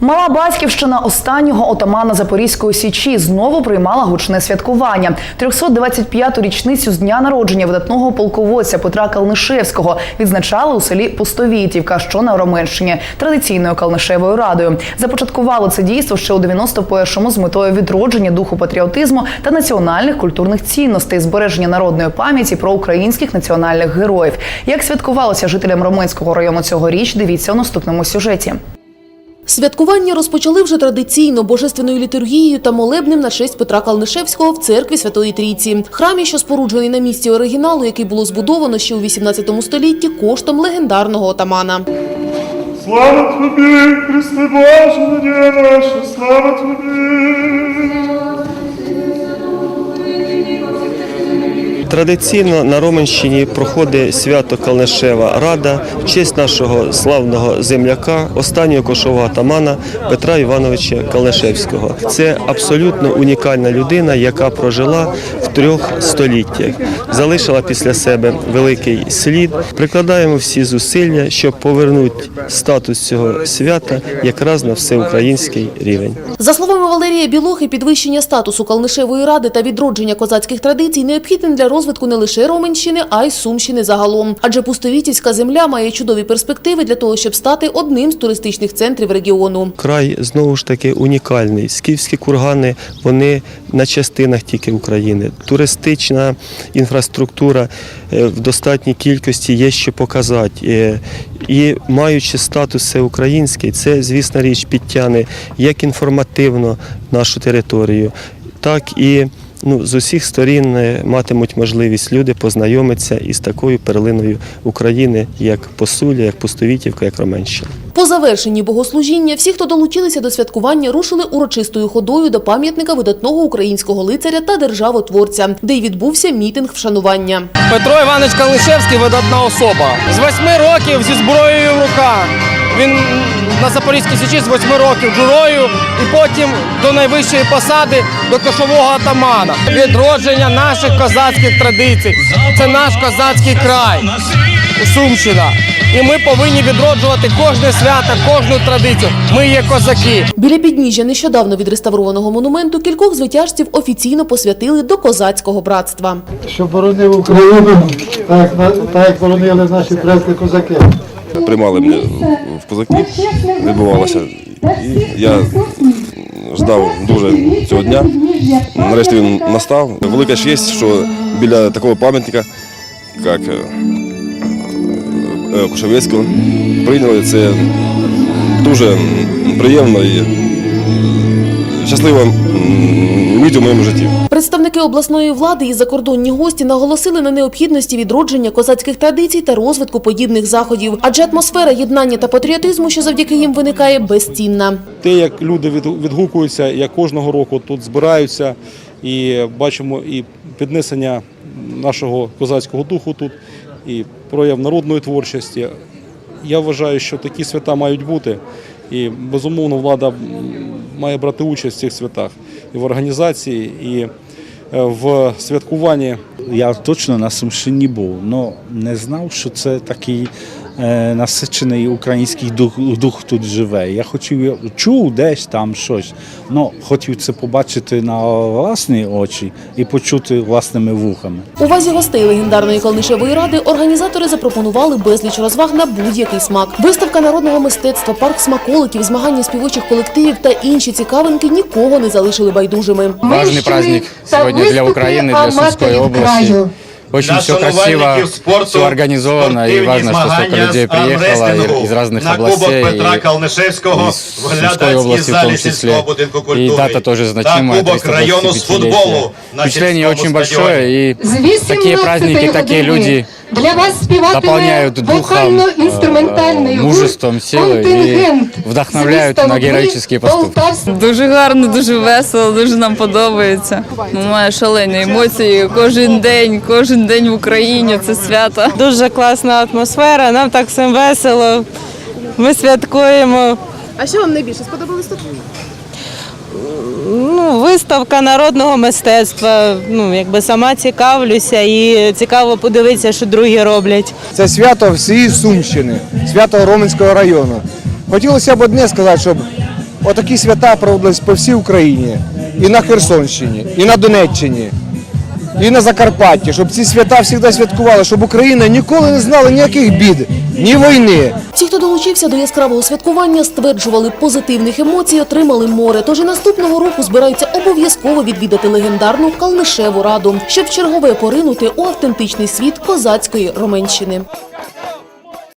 Мала Баськівщина останнього отамана Запорізької січі знову приймала гучне святкування. 325-ту річницю з дня народження видатного полководця Петра Калнишевського відзначали у селі Пустовітівка, що на Роменщині, традиційною Калнишевою радою. Започаткували це дійство ще у 91-му з метою відродження духу патріотизму та національних культурних цінностей, збереження народної пам'яті про українських національних героїв. Як святкувалося жителям Роменського району цьогоріч, дивіться у наступному сюжеті. Святкування розпочали вже традиційно божественною літургією та молебнем на честь Петра Калнишевського в церкві Святої Трійці. Храмі, що споруджений на місці оригіналу, який було збудовано ще у 18 столітті коштом легендарного отамана. Слава Тобі, Христе Боже, слава Тобі. Традиційно на Роменщині проходить свято Калнишева Рада в честь нашого славного земляка, останнього кошового атамана Петра Івановича Калнишевського. Це абсолютно унікальна людина, яка прожила в трьох століттях, залишила після себе великий слід. Прикладаємо всі зусилля, щоб повернути статус цього свята якраз на всеукраїнський рівень. За словами Валерія Білохи, підвищення статусу Калнишевої ради та відродження козацьких традицій необхідне для розвитку не лише Роменщини, а й Сумщини загалом. Адже Пустовітівська земля має чудові перспективи для того, щоб стати одним з туристичних центрів регіону. Край знову ж таки унікальний. Скіфські кургани вони на частинах тільки України. Туристична інфраструктура е, в достатній кількості є що показати. Е, І маючи статус всеукраїнський, це, звісно річ, підтягне як інформативно нашу територію, так і ну, з усіх сторін е, матимуть можливість люди познайомитися із такою перлиною України, як Посуля, як Пустовітівка, як Роменщина. По завершенні богослужіння всі, хто долучилися до святкування, рушили урочистою ходою до пам'ятника видатного українського лицаря та державотворця, де й відбувся мітинг вшанування. Петро Іванович Калнишевський видатна особа. З восьми років зі зброєю в руках. Він на Запорізькій січі з восьми років джурою і потім до найвищої посади до кошового атамана. Відродження наших козацьких традицій. Це наш козацький край. Сумщина. І ми повинні відроджувати кожне свято, кожну традицію. Ми є козаки. Біля підніжжя нещодавно відреставрованого монументу кількох звитяжців офіційно посвятили до козацького братства. що боронив Україну, так, на- так як боронили наші предки козаки. Приймали мене в козаки, відбувалося. І я ждав дуже цього дня. Нарешті він настав. Велика честь, що біля такого пам'ятника, як е, е, прийняли це дуже приємно і щаслива мить у моєму житті. Представники обласної влади і закордонні гості наголосили на необхідності відродження козацьких традицій та розвитку подібних заходів, адже атмосфера єднання та патріотизму, що завдяки їм виникає, безцінна. те, як люди відгукуються, як кожного року тут збираються, і бачимо і піднесення нашого козацького духу тут, і прояв народної творчості. Я вважаю, що такі свята мають бути. І безумовно влада має брати участь в цих святах і в організації, і е, в святкуванні. Я точно на Сумщині був, але не знав, що це такий насичений український дух, дух тут живе. Я хотів чув десь там щось, але хотів це побачити на власні очі і почути власними вухами. У вазі гостей легендарної Калнишевої ради організатори запропонували безліч розваг на будь-який смак. Виставка народного мистецтва, парк смаколиків, змагання співочих колективів та інші цікавинки нікого не залишили байдужими. Важный праздник сегодня для Украины, для Сумской области. Очень Для все красиво, спорту, все организовано, и важно, что столько людей з приехало из разных на областей. Кубок Петра и Калнишевського из Сумской области в том числе. И дата тоже значимая, Та Кубок району з 325-летие. футболу на Впечатление очень большое, и такие праздники, такие люди для вас співатиме дополняют духом, вокально-інструментальний э, гурт мужеством, силой и «Контингент» вдохновляют на героические поступки. Дуже гарно, дуже весело, дуже нам подобається. Ну, Має шалені емоції. Кожен день, кожен день в Україні це свято. Дуже класна атмосфера, нам так всім весело. Ми святкуємо. А що вам найбільше сподобалось тут? Ну, виставка народного мистецтва. Ну, якби сама цікавлюся і цікаво подивитися, що другі роблять. Це свято всієї Сумщини, свято Роменського району. Хотілося б одне сказати, щоб отакі свята проводились по всій Україні, і на Херсонщині, і на Донеччині, і на Закарпатті, щоб ці свята завжди святкували, щоб Україна ніколи не знала ніяких бід, ні війни. Ті, хто долучився до яскравого святкування, стверджували, позитивних емоцій отримали море. Тож і наступного року збираються обов'язково відвідати легендарну Калнишеву раду, щоб чергове поринути у автентичний світ козацької Роменщини.